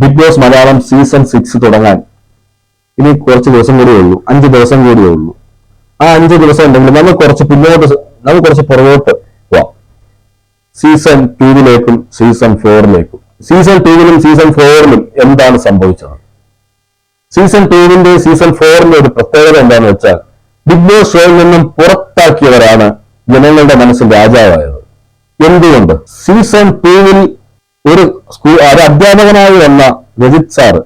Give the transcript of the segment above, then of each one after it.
Bigg Boss Malayalam season six തുടങ്ങാൻ. ഇനി കുറച്ച് ദിവസം കൂടിയേ ഉള്ളൂ. അഞ്ച് ദിവസം കൂടിയേ ഉള്ളൂ. ആ അഞ്ച് ദിവസം ഉണ്ടെങ്കിൽ നമ്മൾ കുറച്ച് പിന്നോട്ട് നമ്മൾ കുറച്ച് പുറകോട്ട് പോവാം. സീസൺ ടൂവിലേക്കും സീസൺ ഫോറിലേക്കും സീസൺ ടൂവിലും സീസൺ ഫോറിലും എന്താണ് സംഭവിച്ചത്? സീസൺ ടൂവിന്റെ സീസൺ ഫോറിന്റെ ഒരു പ്രത്യേകത എന്താണെന്ന് വെച്ചാൽ ബിഗ് ബോസ് ഷോയിൽ നിന്നും പുറത്താക്കിയവരാണ് ജനങ്ങളുടെ മനസ്സിൽ രാജാവായത്. എന്തുകൊണ്ട്? സീസൺ ടൂവിൽ ഒരു സ്കൂൾ ഒരു അധ്യാപകനായി വന്ന രജിത് സാറ്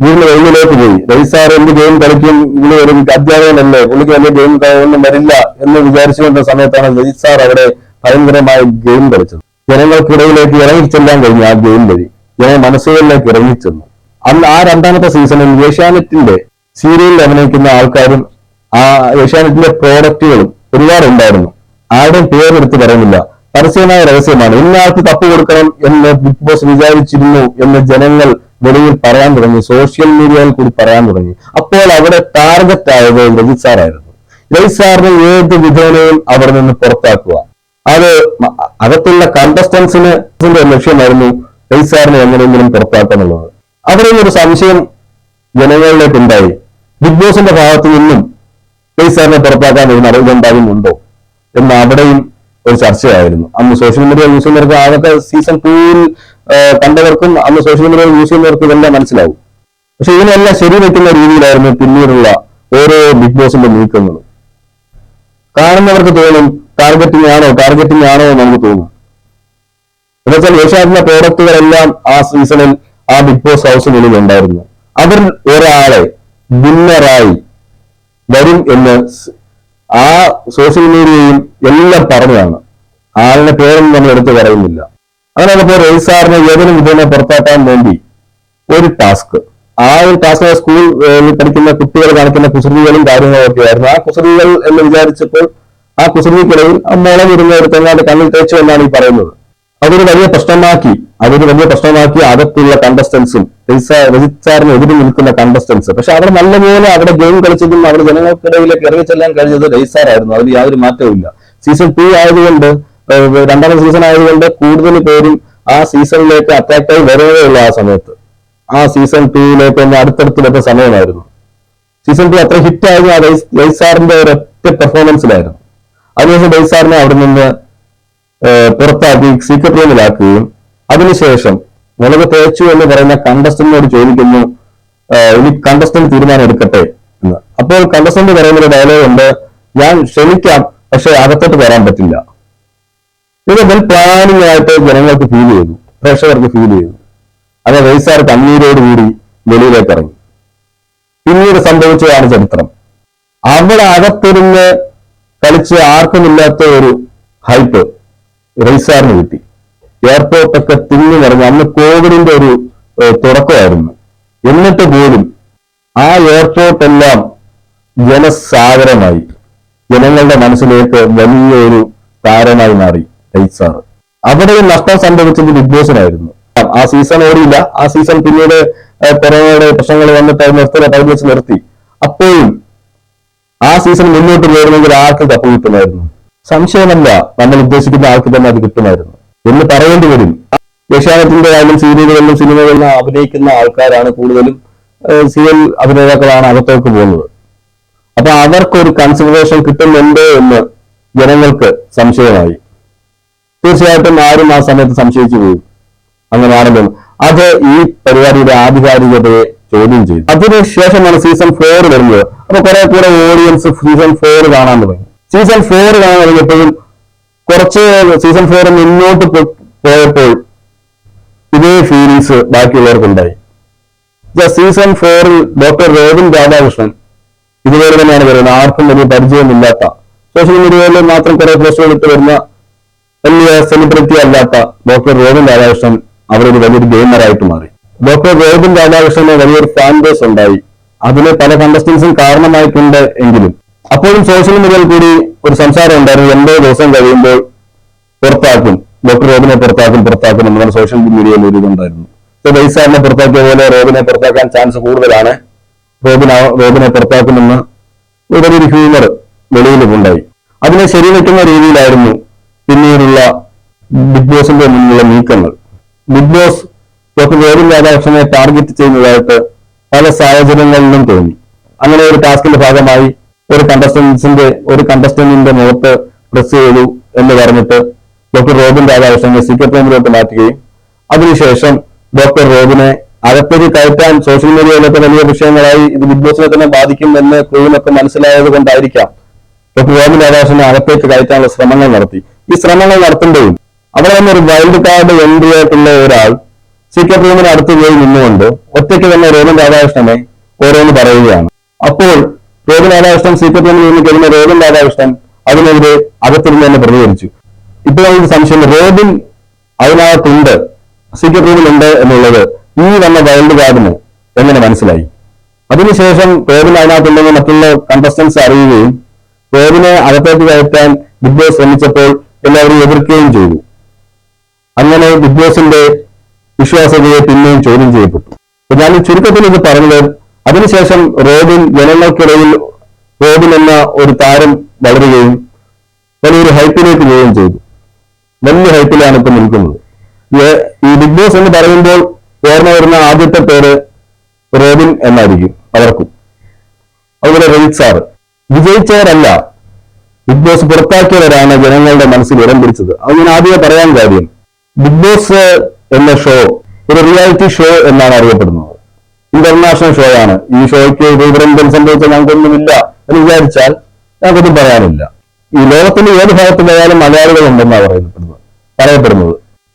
വീടിന് ഒന്നിലേക്ക് പോയി. രജിത് സാർ എന്ത് ഗെയിം കളിക്കും? ഇവിടെ ഒരു അധ്യാപകനല്ലേ? പുള്ളിക്ക് വലിയ ഗെയിം ഒന്നും വരില്ല എന്ന് വിചാരിച്ചുകൊണ്ട സമയത്താണ് രജിത് സാർ അവിടെ ഭയങ്കരമായ ഗെയിം കളിച്ചത്. ജനങ്ങൾക്കിടയിലേക്ക് ഇറങ്ങിച്ചെല്ലാൻ കഴിഞ്ഞു ആ ഗെയിം വഴി. ജന മനസ്സുകളിലേക്ക് ഇറങ്ങിച്ചെന്നു. അന്ന് ആ രണ്ടാമത്തെ സീസണിൽ ഏഷ്യാനെറ്റിന്റെ സീരിയലിൽ അഭിനയിക്കുന്ന ആൾക്കാരും ആ ഏഷ്യാനെറ്റിന്റെ പ്രോഡക്റ്റുകളും ഒരുപാടുണ്ടായിരുന്നു. ആരുടെയും പേരെടുത്ത് പറയുന്നില്ല. പരസ്യമായ രഹസ്യമാണ്. എല്ലാവർക്കും തപ്പ് കൊടുക്കണം എന്ന് ബിഗ് ബോസ് വിചാരിച്ചിരുന്നു എന്ന് ജനങ്ങൾ വെളിയിൽ പറയാൻ തുടങ്ങി. സോഷ്യൽ മീഡിയയിൽ കൂടി പറയാൻ തുടങ്ങി. അപ്പോൾ അവിടെ ടാർഗറ്റ് ആയത് രജിത് സാറായിരുന്നു. രജിത് സാറിനെ ഏത് വിധേനയും അവിടെ നിന്ന് പുറത്താക്കുക. അത് അകത്തുള്ള കണ്ടസ്റ്റൻസിന് ലക്ഷ്യമായിരുന്നു രജിത് സാറിനെ എങ്ങനെയെങ്കിലും പുറത്താക്കുക എന്നുള്ളത്. അവിടെ ഒരു സംശയം ജനങ്ങളിലേക്ക് ഉണ്ടായി. ബിഗ് ബോസിന്റെ ഭാഗത്തു നിന്നും രജിത് സാറിനെ പുറത്താക്കാൻ ഒരു നടപടി ഉണ്ടാകുന്നുണ്ടോ? എന്ന് അവിടെയും ഒരു ചർച്ചയായിരുന്നു. അന്ന് സോഷ്യൽ മീഡിയ യൂസ് ചെയ്യുന്നവർക്ക് ആകത്തെ സീസൺ ടൂവിൽ കണ്ടവർക്കും അന്ന് സോഷ്യൽ മീഡിയ യൂസ് ചെയ്യുന്നവർക്കും ഇതെല്ലാം മനസ്സിലാവും. പക്ഷെ ഇതിനെല്ലാം ശരി വെക്കുന്ന രീതിയിലായിരുന്നു പിന്നീടുള്ള ഓരോ ബിഗ് ബോസിന്റെ നീക്കങ്ങളും. കാണുന്നവർക്ക് തോന്നും ടാർഗറ്റിംഗ് ആണോ ടാർഗറ്റിംഗ് ആണോ എന്ന് നമുക്ക് തോന്നും. എന്നുവെച്ചാൽ ഏഷ്യാനെറ്റിന്റെ പ്രോഡക്റ്റുകളെല്ലാം ആ സീസണിൽ ആ ബിഗ് ബോസ് ഹൗസിനുള്ളിൽ ഉണ്ടായിരുന്നു. അതിൽ ഒരാളെ വിന്നറായി വരും എന്ന് ആ സോഷ്യൽ മീഡിയയും എല്ലാം പറഞ്ഞതാണ്. ആളിന്റെ പേരൊന്നും നമ്മൾ എടുത്തു പറയുന്നില്ല. അങ്ങനെ വന്നപ്പോൾ റേസാറിനെ ഏതൊരു വിധേന പുറത്താക്കാൻ വേണ്ടി ഒരു ടാസ്ക് ആ ഒരു ടാസ്ക് സ്കൂൾ പഠിക്കുന്ന കുട്ടികൾ കാണിക്കുന്ന കുസൃതികളും കാര്യങ്ങളും ഒക്കെ ആയിരുന്നു ആ കുസൃതികൾ എന്ന് വിചാരിച്ചപ്പോൾ ആ കുസൃതിക്കിടയിൽ ആ മുളക് ഇരുന്ന് എടുത്തെങ്ങാണ്ട് കണ്ണിൽ തേച്ചു എന്നാണ് ഈ പറയുന്നത്. അതൊരു വലിയ പ്രശ്നമാക്കി അതൊരു വലിയ പ്രശ്നമാക്കി അകത്തുള്ള കണ്ടസ്റ്റൻസും രജിത് സാറിന് എതിര് നിൽക്കുന്ന കണ്ടസ്റ്റൻസ് പക്ഷെ അവിടെ നല്ലപോലെ അവിടെ ഗെയിം കളിച്ചതും അവിടെ ജനങ്ങൾക്കിടയിലേക്ക് ഇറങ്ങി ചെല്ലാൻ കഴിഞ്ഞത് രജിത് സാറായിരുന്നു. അതിൽ യാതൊരു മാറ്റവും സീസൺ ടു ആയതുകൊണ്ട് രണ്ടാമത്തെ സീസൺ ആയതുകൊണ്ട് കൂടുതൽ പേരും ആ സീസണിലേക്ക് അറ്റാക്റ്റായി വരുന്നതേ ആ സമയത്ത്. ആ സീസൺ ടൂയിലേക്ക് അടുത്തടുത്ത് അടുത്തടുത്തുള്ള സമയമായിരുന്നു. സീസൺ ടു അത്ര ഹിറ്റ് ആയിരുന്നു ആ രജിത് രജിത് സാറിന്റെ ഒരൊറ്റ പെർഫോമൻസിലായിരുന്നു അതിനുശേഷം ഡൈസാറിനെ സാറിനെ അവിടെ നിന്ന് പുറത്താക്കി സീക്രട്ട് റൂമിലാക്കുകയും അതിനുശേഷം മുളക് തേച്ചു എന്ന് പറയുന്ന കണ്ടസ്റ്റന്റിനോട് ചോദിക്കുന്നു ഇനി കണ്ടസ്റ്റന്റ് തീരുമാനം എടുക്കട്ടെ എന്ന്. അപ്പോൾ കണ്ടസ്റ്റന്റ് പറയുന്ന ഒരു ഡയലോഗ് ഉണ്ട് ഞാൻ ക്ഷമിക്കാം പക്ഷെ അകത്തോട്ട് വരാൻ പറ്റില്ല. ഇത് വെൽ പ്ലാനിങ് ആയിട്ട് ജനങ്ങൾക്ക് ഫീൽ ചെയ്തു പ്രേക്ഷകർക്ക് ഫീൽ ചെയ്തു. അങ്ങനെ കണ്ണീരോട് കൂടി വെളിയിലേക്ക് ഇറങ്ങി. പിന്നീട് സംഭവിച്ചതാണ് ചരിത്രം. അവിടെ അകത്തിരുന്ന് കളിച്ച് ആർക്കുമില്ലാത്ത ഒരു ഹൈപ്പ് റൈസാറിന് കിട്ടി. എയർപോർട്ടൊക്കെ തിങ്ങി നിറഞ്ഞു അന്ന് കോവിഡിന്റെ ഒരു തുടക്കമായിരുന്നു. എന്നിട്ട് പോലും ആ എയർപോർട്ട് എല്ലാം ജനസാഗരമായി. ജനങ്ങളുടെ മനസ്സിലേക്ക് വലിയൊരു താരമായി മാറി റൈസാർ അവിടെ നഷ്ടം സംഭവിച്ചത് ബിഗ് ബോസിനായിരുന്നു. ആ സീസൺ ഓടിയില്ല. ആ സീസൺ പിന്നീട് കൊറോണയുടെ പ്രശ്നങ്ങൾ വന്നിട്ട് നിർത്തി ടൈം വെച്ച് നിർത്തി. അപ്പോഴും ആ സീസൺ മുന്നോട്ട് പോയിരുന്നെങ്കിൽ ആർക്ക് കപ്പ് കിട്ടുമായിരുന്നു സംശയമല്ല. നമ്മൾ ഉദ്ദേശിക്കുന്ന ആൾക്ക് തന്നെ അത് കിട്ടുമായിരുന്നു. എന്ന് പറയേണ്ടി വരും. ഏഷ്യാനെറ്റിന്റെ ആയാലും സീരിയലുകളിലും സിനിമകളിലും അഭിനയിക്കുന്ന ആൾക്കാരാണ് കൂടുതലും സീരിയൽ അഭിനേതാക്കളാണ് അകത്തേക്ക് പോകുന്നത്. അപ്പൊ അവർക്കൊരു കൺസിഡറേഷൻ കിട്ടുന്നുണ്ടോ എന്ന് ജനങ്ങൾക്ക് സംശയമായി. തീർച്ചയായിട്ടും ആരും ആ സമയത്ത് സംശയിച്ചു പോകും അങ്ങനെയാണല്ലോ അത് ഈ പരിപാടിയുടെ ആധികാരികതയെ ചോദ്യം ചെയ്തു. അതിനുശേഷമാണ് സീസൺ ഫോർ വരുന്നത്. അപ്പൊ കുറെ കൂടെ ഓഡിയൻസ് സീസൺ ഫോർ കാണാൻ തുടങ്ങി. സീസൺ കാണാൻ തുടങ്ങിയപ്പോഴും കുറച്ച് സീസൺ ഫോർ മുന്നോട്ട് പോയപ്പോൾ ഇതേ ഫീലിങ്സ് ബാക്കിയുള്ളവർക്കുണ്ടായി. സീസൺ ഫോറിൽ ഡോക്ടർ രോഹിൻ രാധാകൃഷ്ണൻ ഇതുപോലെ തന്നെയാണ് പറയുന്നത്. ആർക്കും വലിയ പരിചയമില്ലാത്ത സോഷ്യൽ മീഡിയയിൽ മാത്രം കുറെ പോസ്റ്റുകൾ ഇട്ട് വരുന്ന വലിയ സെലിബ്രിറ്റി അല്ലാത്ത ഡോക്ടർ രോഹിൻ രാധാകൃഷ്ണൻ അവരൊരു വലിയൊരു ഗെയിമറായിട്ട് മാറി. ഡോക്ടർ രോഹിൻ രാധാകൃഷ്ണന് വലിയൊരു ഫാൻ ബേസ് ഉണ്ടായി. അതിന് പല കണ്ടസ്റ്റൻസും കാരണമായിട്ടുണ്ട് എങ്കിലും അപ്പോഴും സോഷ്യൽ മീഡിയയിൽ കൂടി ഒരു സംസാരം ഉണ്ടായിരുന്നു. എൺപത് ദിവസം കഴിയുമ്പോൾ പുറത്താക്കും. ഡോക്ടർ റോബിനെ പുറത്താക്കും പുറത്താക്കും എന്നുള്ള സോഷ്യൽ മീഡിയയിൽ ഒരു ഇതുണ്ടായിരുന്നു. ബൈസാറിനെ പുറത്താക്കിയ പോലെ റോബിനെ പുറത്താക്കാൻ ചാൻസ് കൂടുതലാണ്. റോബിന റോബിനെ പുറത്താക്കുമെന്ന് ഒരു ഹ്യൂമർ വെളിയിൽ ഉണ്ടായി അതിനെ ശരിവെക്കുന്ന രീതിയിലായിരുന്നു പിന്നീടുള്ള ബിഗ് ബോസിന്റെ മുന്നിലുള്ള നീക്കങ്ങൾ. ബിഗ് ബോസ് ഡോക്ടർ ഗോവിൻ രാധാകൃഷ്ണനെ ടാർഗറ്റ് ചെയ്യുന്നതായിട്ട് പല സാഹചര്യങ്ങളിലും തോന്നി. അങ്ങനെ ഒരു ടാസ്കിന്റെ ഭാഗമായി ഒരു കണ്ടസ്റ്റൻസിന്റെ ഒരു കണ്ടസ്റ്റന്റിന്റെ മുഖത്ത് പ്രസ് ചെയ്തു എന്ന് പറഞ്ഞിട്ട് ഡോക്ടർ റോബിൻ രാധാകൃഷ്ണനെ സീക്രട്ട് റൂമിലോട്ട് മാറ്റുകയും അതിനുശേഷം ഡോക്ടർ റോബിനെ അകത്തേക്ക് കയറ്റാൻ സോഷ്യൽ മീഡിയയിലൊക്കെ വലിയ വിഷയങ്ങളായി ഇത് ബിഗ് ബോസിനെ തന്നെ ബാധിക്കും എന്ന് ക്രൂവിനൊക്കെ മനസ്സിലായത് കൊണ്ടായിരിക്കാം. ഡോക്ടർ റോബിൻ രാധാകൃഷ്ണനെ അകത്തേക്ക് കയറ്റാനുള്ള ശ്രമങ്ങൾ നടത്തി. ഈ ശ്രമങ്ങൾ നടത്തുമ്പോഴും അവിടെ തന്നെ ഒരു വൈൽഡ് കാർഡ് എൻട്രി ആയിട്ടുള്ള ഒരാൾ സീക്രട്ട് റൂമിന് അടുത്ത് പോയി നിന്നുകൊണ്ട് ഒറ്റയ്ക്ക് തന്നെ റോബിൻ രാധാകൃഷ്ണനെ ഓരോന്ന് പറയുകയാണ്. അപ്പോൾ റോബിൻ രാധാകൃഷ്ണൻ സീക്രട്ട് റൂമിൽ നിന്ന് കഴിഞ്ഞ രോഗൻ രാധാകൃഷ്ണൻ അതിനെതിരെ അകത്തിരുന്ന് തന്നെ പ്രതികരിച്ചു. ഇപ്പോൾ നമുക്ക് സംശയം. റോബിൻ അതിനകത്തുണ്ട് സീക്രട്ട് റൂമിലുണ്ട് എന്നുള്ളത്. ഈ വന്ന വൈൽഡ് കാർഡിന് എങ്ങനെ മനസ്സിലായി? അതിനുശേഷം റോബിൻ അതിനകത്തുണ്ടെന്ന് മറ്റുള്ള കണ്ടസ്റ്റൻസ് അറിയുകയും റോബിനെ അകത്തേക്ക് കയറ്റാൻ ബിഗ് ബോസ് ശ്രമിച്ചപ്പോൾ എല്ലാവരും എതിർക്കുകയും ചെയ്തു. അങ്ങനെ ബിഗ് ബോസിന്റെ വിശ്വാസ്യതയെ പിന്നെയും ചോദ്യം ചെയ്യപ്പെട്ടു. ഞാൻ ചുരുക്കത്തിൽ ഇത് പറഞ്ഞത് അതിനുശേഷം റോബിൻ ജനങ്ങൾക്കിടയിൽ റോബിൻ എന്ന ഒരു താരം വളരുകയും വലിയൊരു ഹൈപ്പിലേക്ക് പോവുകയും ചെയ്തു. വലിയ ഹൈപ്പിലാണ് ഇപ്പം നിൽക്കുന്നത്. ഈ- ബിഗ് ബോസ് എന്ന് പറയുമ്പോൾ ഓർമ്മ വരുന്ന ആദ്യത്തെ പേര് റോബിൻ എന്നായിരിക്കും അവർക്കും. അതുപോലെ റോഹിത് സാർ വിജയിച്ചവരല്ല ബിഗ് ബോസ് പുറത്താക്കിയവരാണ് ജനങ്ങളുടെ മനസ്സിൽ ഇടം പിടിച്ചത്. അത് ഞാൻ ആദ്യമേ പറയാൻ കാര്യം. ബിഗ് ബോസ് എന്ന ഷോ ഒരു റിയാലിറ്റി ഷോ എന്നാണ് അറിയപ്പെടുന്നത്. ഇന്റർനാഷണൽ ഷോ ആണ്. ഈ ഷോയ്ക്ക് ദുരന്തം സംഭവിച്ച ഞങ്ങൾക്കൊന്നുമില്ല എന്ന് വിചാരിച്ചാൽ ഞങ്ങൾക്കൊന്നും പറയാനില്ല. ഈ ലോകത്തിന്റെ ഏത് ഭാഗത്ത് പോയാലും മലയാളികൾ ഉണ്ടെന്നാണ് പറയപ്പെടുന്നത്. പറയപ്പെടുന്നത്.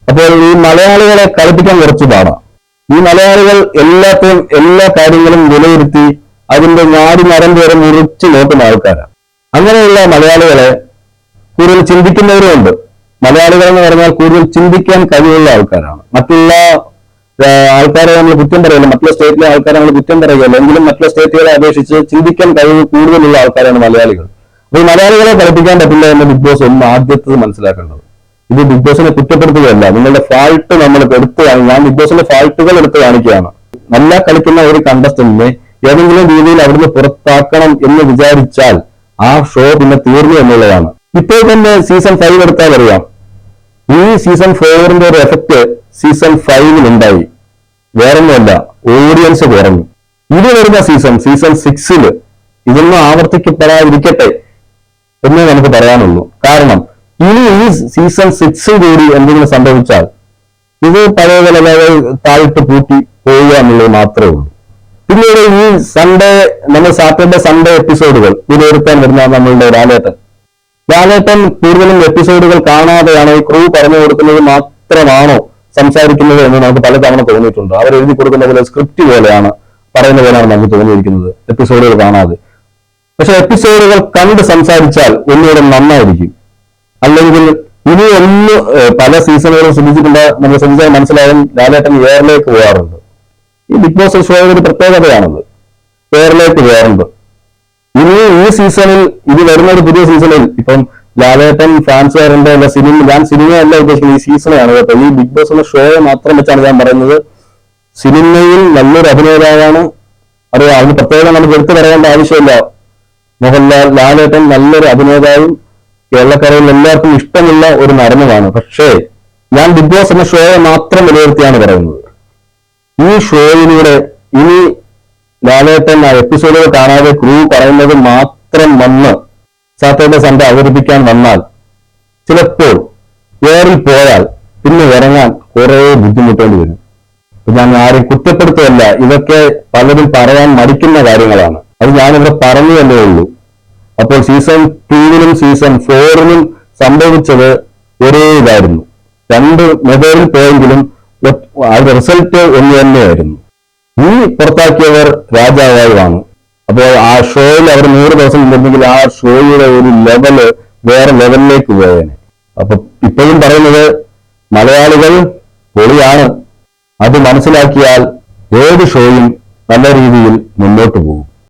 അപ്പോൾ ഈ മലയാളികളെ കളിപ്പിക്കാൻ കുറച്ച് പാടാം ഈ മലയാളികൾ എല്ലാത്തിനും എല്ലാ കാര്യങ്ങളും വിലയിരുത്തി അതിന്റെ ഞാടി മരം വരെ മുറിച്ച് നോക്കുന്ന ആൾക്കാരാണ്. അങ്ങനെയുള്ള മലയാളികളെ കൂടുതൽ ചിന്തിക്കുന്നവരുമുണ്ട്. മലയാളികൾ എന്ന് പറഞ്ഞാൽ കൂടുതൽ ചിന്തിക്കാൻ കഴിവുള്ള ആൾക്കാരാണ്. മറ്റുള്ള ആൾക്കാരെ നമ്മൾ കുറ്റം പറയില്ല? മറ്റുള്ള സ്റ്റേറ്റിലെ ആൾക്കാരെ നമ്മൾ കുറ്റം പറയുകയല്ല എങ്കിലും മറ്റുള്ള സ്റ്റേറ്റുകളെ അപേക്ഷിച്ച് ചിന്തിക്കാൻ കഴിവ് കൂടുതലുള്ള ആൾക്കാരാണ് മലയാളികൾ. അപ്പൊ ഈ മലയാളികളെ പഠിപ്പിക്കാൻ പറ്റില്ല എന്ന് ബിഗ് ബോസ് ഒന്ന് ആദ്യത്തത് മനസ്സിലാക്കേണ്ടത്. ഇത് ബിഗ് ബോസിനെ കുറ്റപ്പെടുത്തുകയല്ല. നിങ്ങളുടെ ഫാൾട്ട് നമ്മൾ എടുത്ത് ഞാൻ ബിഗ് ബോസിന്റെ ഫാൾട്ടുകൾ എടുത്ത് കാണിക്കുകയാണ്. നല്ല കളിക്കുന്ന ഒരു കണ്ടസ്റ്റന്റിനെ ഏതെങ്കിലും രീതിയിൽ അവിടുന്ന് പുറത്താക്കണം എന്ന് വിചാരിച്ചാൽ ആ ഷോ പിന്നെ തീർന്നു എന്നുള്ളതാണ്. ഇപ്പോൾ തന്നെ സീസൺ ഫൈവ് എടുത്താൽ അറിയാം. ഈ സീസൺ ഫോറിന്റെ ഒരു എഫക്ട് സീസൺ ഫൈവിൽ ഉണ്ടായി. വേറൊന്നുമല്ല ഓഡിയൻസ് കുറഞ്ഞു. ഇത് വരുന്ന സീസൺ സീസൺ സിക്സിൽ ഇതൊന്നും ആവർത്തിക്കപ്പെടാതിരിക്കട്ടെ എന്നേ നമുക്ക് പറയാനുള്ളൂ. കാരണം ഇനി ഈ സീസൺ സിക്സിൽ കൂടി എന്തെങ്കിലും സംഭവിച്ചാൽ ഇത് പഴയ പോലെ താഴ്ത്തു പൂട്ടി പോവുക എന്നുള്ളത് മാത്രമേ ഉള്ളൂ. പിന്നീട് ഈ സൺഡേ നമ്മൾ സാറ്റർഡേ സൺഡേ എപ്പിസോഡുകൾ വിലയിരുത്താൻ വരുന്ന നമ്മളുടെ ലാലേട്ടൻ ലാലേട്ടൻ കൂടുതലും എപ്പിസോഡുകൾ കാണാതെയാണ് ഈ ക്രൂ പറഞ്ഞു കൊടുക്കുന്നത് മാത്രമാണോ സംസാരിക്കുന്നത് എന്ന് നമുക്ക് പലതവണ തോന്നിയിട്ടുണ്ട്. അവർ എഴുതി കൊടുക്കുന്ന പോലെ സ്ക്രിപ്റ്റ് പോലെയാണ് പറയുന്ന പോലെയാണ് നമുക്ക് തോന്നിയിരിക്കുന്നത്. എപ്പിസോഡുകൾ കാണാതെ. പക്ഷെ എപ്പിസോഡുകൾ കണ്ട് സംസാരിച്ചാൽ ഒന്നുകൂടെ നന്നായിരിക്കും. അല്ലെങ്കിൽ ഇനി ഒന്ന് പല സീസണുകളും ശ്രദ്ധിച്ചിട്ടുണ്ട്. നമ്മൾ ശ്രദ്ധിച്ചാൽ മനസ്സിലാകും ലാലേട്ടൻ എയറിലേക്ക് പോകാറുണ്ട്. ഈ ബിഗ് ബോസ് ഷോയുടെ ഒരു പ്രത്യേകതയാണത്. എയറിലേക്ക് പോകാറുണ്ട്. ഇനി ഈ സീസണിൽ ഇത് വരുന്ന ഒരു പുതിയ സീസണിൽ ഇപ്പം ലാലേട്ടൻ ഫാൻസുകാരുണ്ട് അല്ല സിനിമ ഞാൻ സിനിമയല്ല ഉദ്ദേശിക്കുന്നത് ഈ സീസണാണ് കേട്ടോ. ഈ ബിഗ് ബോസ് എന്ന ഷോയെ മാത്രം വെച്ചാണ് ഞാൻ പറയുന്നത്. സിനിമയിൽ നല്ലൊരു അഭിനേതാവാണ് അറിയാം അതിന് പ്രത്യേകം നമുക്ക് എടുത്തു പറയേണ്ട ആവശ്യമില്ല. മോഹൻലാൽ ലാലേട്ടൻ നല്ലൊരു അഭിനേതാവും. കേരളക്കരയിൽ എല്ലാവർക്കും ഇഷ്ടമുള്ള ഒരു നടനുമാണ്. പക്ഷേ ഞാൻ ബിഗ് ബോസ് എന്ന ഷോയെ മാത്രം വിലയിരുത്തിയാണ് പറയുന്നത്. ഈ ഷോയിലൂടെ ഇനി ലാലേട്ടൻ ആ എപ്പിസോഡുകൾ കാണാതെ ക്രൂ പറയുന്നത് മാത്രം വന്ന് സാറ്റർഡേ സൺഡേ അവതരിപ്പിക്കാൻ വന്നാൽ ചിലപ്പോൾ ഏറിൽ പോയാൽ പിന്നെ ഇറങ്ങാൻ കുറെ ബുദ്ധിമുട്ടേണ്ടി വരും. ഞാൻ ആരും കുറ്റപ്പെടുത്തുകയല്ല. ഇതൊക്കെ പലരും പറയാൻ മടിക്കുന്ന കാര്യങ്ങളാണ്. അത് ഞാനിവിടെ പറഞ്ഞു തന്നെ ഉള്ളൂ. അപ്പോൾ സീസൺ ടൂവിനും സീസൺ ഫോറിനും സംഭവിച്ചത് ഒരേ ഇതായിരുന്നു. രണ്ട് മൊബൈലിൽ പോയെങ്കിലും അത് റിസൾട്ട് ഒന്ന് തന്നെയായിരുന്നു. ഈ പുറത്താക്കിയവർ രാജാവാണ് അപ്പോൾ ആ ഷോയിൽ അവർ നൂറ് ദിവസം ഉണ്ടെങ്കിൽ ആ ഷോയുടെ ഒരു ലെവൽ വേറെ ലെവലിലേക്ക് പോയേനെ. അപ്പൊ ഇപ്പോഴും പറയുന്നത് മലയാളികൾ പൊളിയാണ്. അത് മനസ്സിലാക്കിയാൽ ഏത് ഷോയും നല്ല രീതിയിൽ മുന്നോട്ട് പോകും.